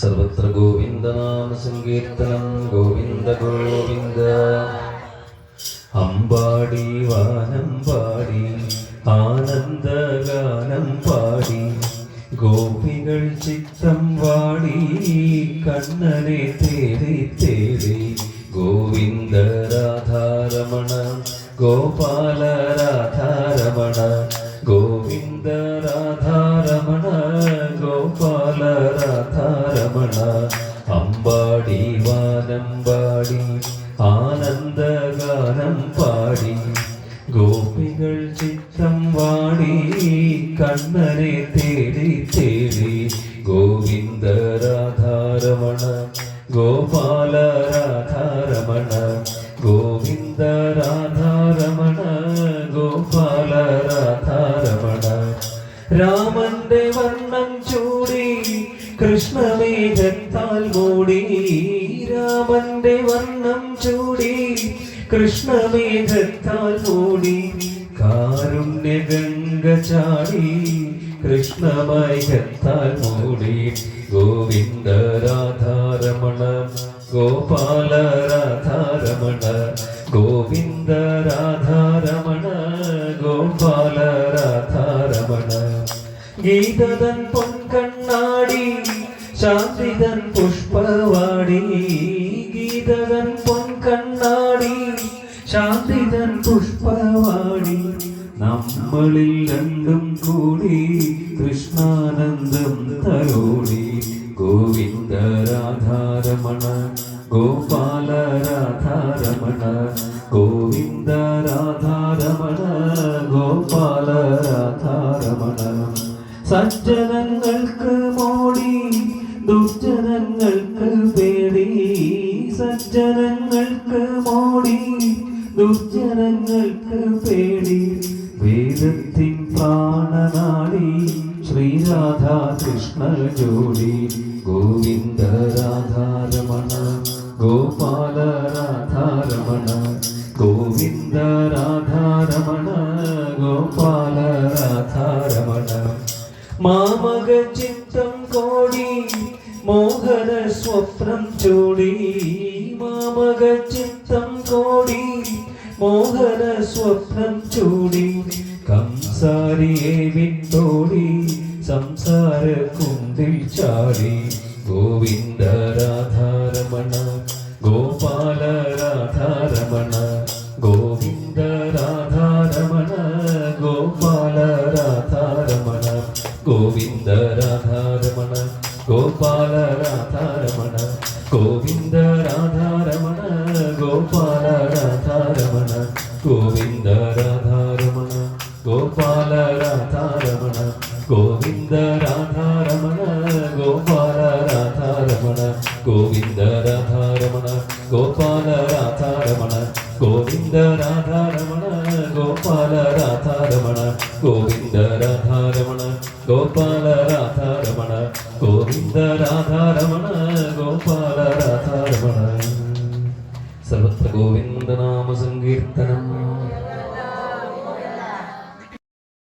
സർവത്ര ഗോവിന്ദനാമ സങ്കീർത്തനം ഗോവിന്ദ ഗോവിന്ദ. അമ്പാടി വാനം പാടി ആനന്ദഗാനം പാടി ഗോപികൾ ചിത്തം വാടി കണ്ണനെ തേടി തേടി ഗോവിന്ദ രാധാരമണ ഗോപാല രാധാരമണ ഗോവിന്ദ രാധാരമണ വാനമ്പാടി ആനന്ദഗാനം പാടി ഗോപികൾ ചിത്തം വാടി കണ്ണനെ തേടി തേടി ഗോവിന്ദ രാധാരമണ ഗോപാല രാധാരമണ ഗോവിന്ദ രാധാരമണ ഗോപാല രാധാരമണ രാമന്റെ കൃഷ്ണമേഘത്താൽ മൂടി രാമന്റെ വർണം ചൂടി കൃഷ്ണമേഘത്താൽ മൂടി കാരുണ്യ ഗംഗ ചാടി കൃഷ്ണമേഘത്താൽ മൂടി ഗോവിന്ദ രാധാരമണ ഗോപാല രാധാരമണ ഗോവിന്ദ രാധാരമണ ഗോപാല രാധാരമണ. ഗീതതൻ പൊൻകണ്ണാടി ശാന്തിതൻ പുഷ്പവാടി ഗീതതൻ പൊൻകണ്ണാടി. ശാന്തിതൻ പുഷ്പവാടി നമ്മളിൽ രണ്ടും കൂടി കൃഷ്ണാനന്ദം തരോടി ഗോവിന്ദ രാധാരമണ ഗോപാല രാധാരമണ ഗോവിന്ദ രാധാരമണ ഗോപാല രാധാരമണ. സജ്ജനങ്ങൾക്ക് ദുർജനങ്ങൾക്ക് പേടി സജ്ജനങ്ങൾക്ക് മോടി. ദുർജനങ്ങൾക്ക് പേടി വേദത്തിൻ പ്രാണനാടി ശ്രീരാധാ കൃഷ്ണ ജോഡി ഗോവിന്ദ രാധാരമണ ഗോപാല രാധാരമണ ഗോവിന്ദ രാധാരമണ ഗോപാല രാധാരമണ മാമക ചിത്തം കോടി മോഹന സ്വപ്നം ചൂടി മാമക ചിത്തം കോടി മോഹന സ്വപ്നം ചൂടി കംസാരിയെ വിട്ടോടി സംസാര കുന്തിൽ ചാടി ഗോവിന്ദ രാധാരമണ ഗോപാല രാധാരമണ ഗോവിന്ദ രാധാരമണ ഗോപാല രാധാരമണ ഗോവിന്ദ രാധാരമണ ഗോപാല രാധാ രമണ ഗോപാല രാധാ രമണ ഗോവിന്ദ രാധാ രമണ ഗോപാല രാധാ ഗോവിന്ദ രാധാ ഗോപാല രാധാ ഗോവിന്ദ രാധാ ഗോപാല രാധാ ഗോവിന്ദ രാധാ ഗോപാല രാധാ രമണ സർവത്ര ഗോവിന്ദനാമ സങ്കീർത്തനം